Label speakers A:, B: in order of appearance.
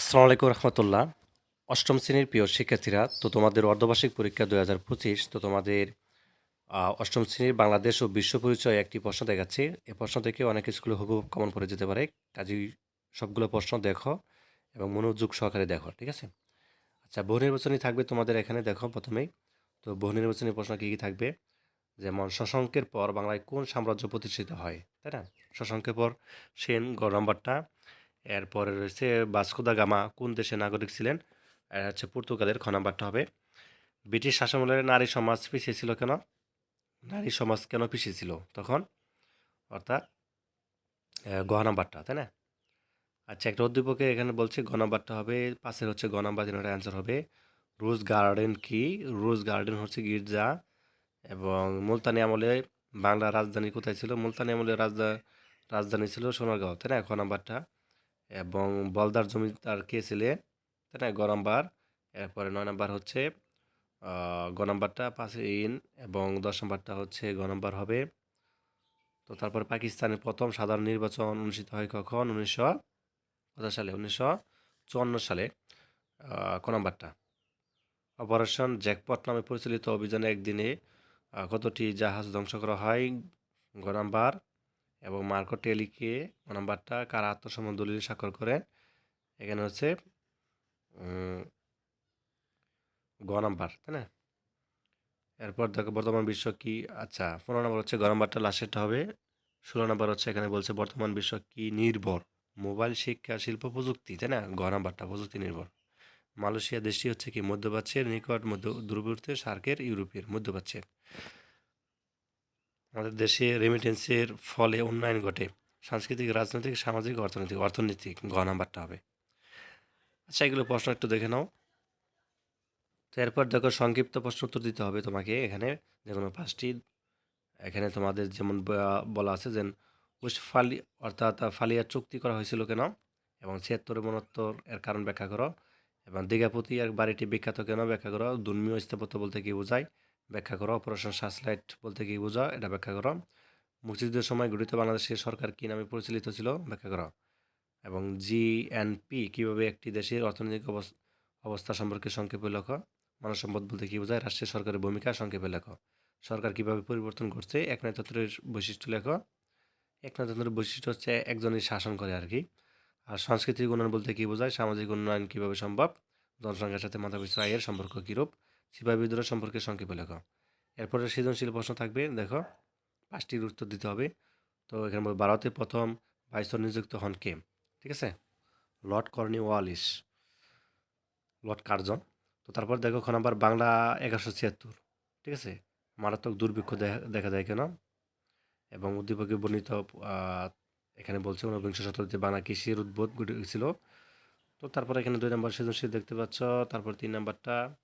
A: আসসালামু আলাইকুম রহমতুল্লাহ। অষ্টম শ্রেণির প্রিয় শিক্ষার্থীরা, তো তোমাদের অর্ধবার্ষিক পরীক্ষা হাজার পঁচিশ, তো তোমাদের অষ্টম শ্রেণির বাংলাদেশ ও বিশ্ব পরিচয় একটি প্রশ্ন দেখাচ্ছে। এই প্রশ্ন থেকে অনেক স্কুলে হুবহু কমন পড়ে যেতে পারে। কাজেই সবগুলো প্রশ্ন দেখো এবং মনোযোগ সহকারে দেখো, ঠিক আছে? আচ্ছা বহু নির্বাচনী থাকবে তোমাদের এখানে, দেখো প্রথমেই। তো বহু নির্বাচনী প্রশ্ন কী কী থাকবে? যেমন, শশাঙ্কের পর বাংলায় কোন সাম্রাজ্য প্রতিষ্ঠিত হয়? তাই না? শশাঙ্কের পর সেন গড় নাম্বারটা। এরপরে রয়েছে বাস্কোদা গামা, কোন দেশের নাগরিক ছিলেন? আর হচ্ছে পর্তুগালের খ নাম্বারটা হবে। ব্রিটিশ শাসনামলের নারী সমাজ পিছিয়ে ছিল কেন? নারী সমাজ কেন পিছিয়ে ছিল তখন? অর্থাৎ গ নাম্বারটা, তাই না? আচ্ছা একটা উদ্দীপকে এখানে বলছে, গ হবে, পাশের হচ্ছে গ নাম্বার অ্যান্সার হবে। রোজ গার্ডেন কি? রোজ গার্ডেন হচ্ছে গির্জা এবং মুলতানি আমলে বাংলা রাজধানী কোথায় ছিল? মুলতানি আমলে রাজধা রাজধানী ছিল সোনারগাঁও, তাই না? খ নাম্বারটা। এবং বলদার জমিদার কে ছিলেন তাই না? গ নাম্বার। এরপরে নয় নাম্বার হচ্ছে গ নাম্বারটা পাশে ইন এবং দশ নাম্বারটা হচ্ছে গ নাম্বার হবে। তো তারপর পাকিস্তানের প্রথম সাধারণ নির্বাচন অনুষ্ঠিত হয় কখন? উনিশশো কত সালে, উনিশশো চুয়ান্ন সালে। ক নাম্বারটা? অপারেশন জ্যাকপট নামে পরিচালিত অভিযানে একদিনে কতটি জাহাজ ধ্বংস করা হয়? গ নাম্বার। এবং মার্কো টেলিকে নাম্বারটা কারা আত্মসম্মান দলিল স্বাক্ষর করেন? এখানে হচ্ছে গ নাম্বার, তাই না? এরপর দেখো, বর্তমান বিশ্ব কি আচ্ছা পনেরো নম্বর হচ্ছে গ নাম্বারটা লাস্টেরটা হবে। ষোলো নম্বর হচ্ছে এখানে বলছে বর্তমান বিশ্ব কি নির্ভর? মোবাইল শিক্ষা, শিল্প, প্রযুক্তি, তাই না? গ নাম্বারটা, প্রযুক্তি নির্ভর। মালয়েশিয়া দেশটি হচ্ছে কি মধ্যপ্রাচ্যের নিকট মধ্য দূরবর্তী সার্কের ইউরোপের মধ্যপ্রাচ্যের। আমাদের দেশে রেমিটেন্সের ফলে উন্নয়ন ঘটে। সাংস্কৃতিক, রাজনৈতিক, সামাজিক, অর্থনৈতিক অর্থনৈতিক, গ নাম্বারটা হবে। আচ্ছা এগুলো প্রশ্ন একটু দেখে নাও। তো এরপর দেখো, সংক্ষিপ্ত প্রশ্ন উত্তর দিতে হবে তোমাকে এখানে। যে কোনো পাঁচটি। এখানে তোমাদের যেমন বলা আছে যে উসফালি অর্থাৎ ফালিয়ার চুক্তি করা হয়েছিল কেন? এবং ছিয়াত্তর মনোত্তর এর কারণ ব্যাখ্যা করো। এবং দীঘাপতি এর বাড়িটি বিখ্যাত কেন? ব্যাখ্যা করো। ধর্মীয় স্থাপত্য বলতে কি বোঝায়? ব্যাখ্যা করো। অপারেশন সার্চলাইট বলতে কি বোঝা এটা ব্যাখ্যা করো। মুক্তিযুদ্ধের সময় গঠিত বাংলাদেশের সরকার কী নামে পরিচালিত ছিল? ব্যাখ্যা করো। এবং জিএনপি কীভাবে একটি দেশের অর্থনৈতিক অবস- অবস্থা সম্পর্কে সংক্ষেপে লেখো। মানব সম্পদ বলতে কী বোঝায়? রাষ্ট্রের সরকারের ভূমিকা সংক্ষেপে লেখো। সরকার কীভাবে পরিবর্তন করছে? একনায়তন্ত্রের বৈশিষ্ট্য লেখো। একনায়তন্ত্রের বৈশিষ্ট্য হচ্ছে একজনই শাসন করে আর কি। আর সাংস্কৃতিক উন্নয়ন বলতে কী বোঝায়? সামাজিক উন্নয়ন কীভাবে সম্ভব? জনসংখ্যার সাথে মাথা মাথাপিছু আয়ের সম্পর্ক কীরূপ? সিপাহী বিদ্রোহ সম্পর্কে সংক্ষেপে লেখো। এরপরে সৃজনশীল প্রশ্ন থাকবে, দেখো। পাঁচটির উত্তর দিতে হবে। তো এখানে ভারতে প্রথম ভাইসর নিযুক্ত হন কে? ঠিক আছে? Lord Cornwallis. Lord Curzon. তো তারপর দেখো, খ নাম্বার, বাংলা এগারোশো ছিয়াত্তর। ঠিক আছে? মারাত্মক দুর্ভিক্ষ দেখা- দেখা যায় কেন? এবং উদ্দীপকে বর্ণিত এখানে বলছে ঊনবিংশ শতাব্দীতে বাংলা কৃষির উদ্বোধ ঘটেছিল তো তারপর এখানে দুই নম্বর সৃজনশীল দেখতে পাচ্ছ। তারপর তিন নাম্বারটা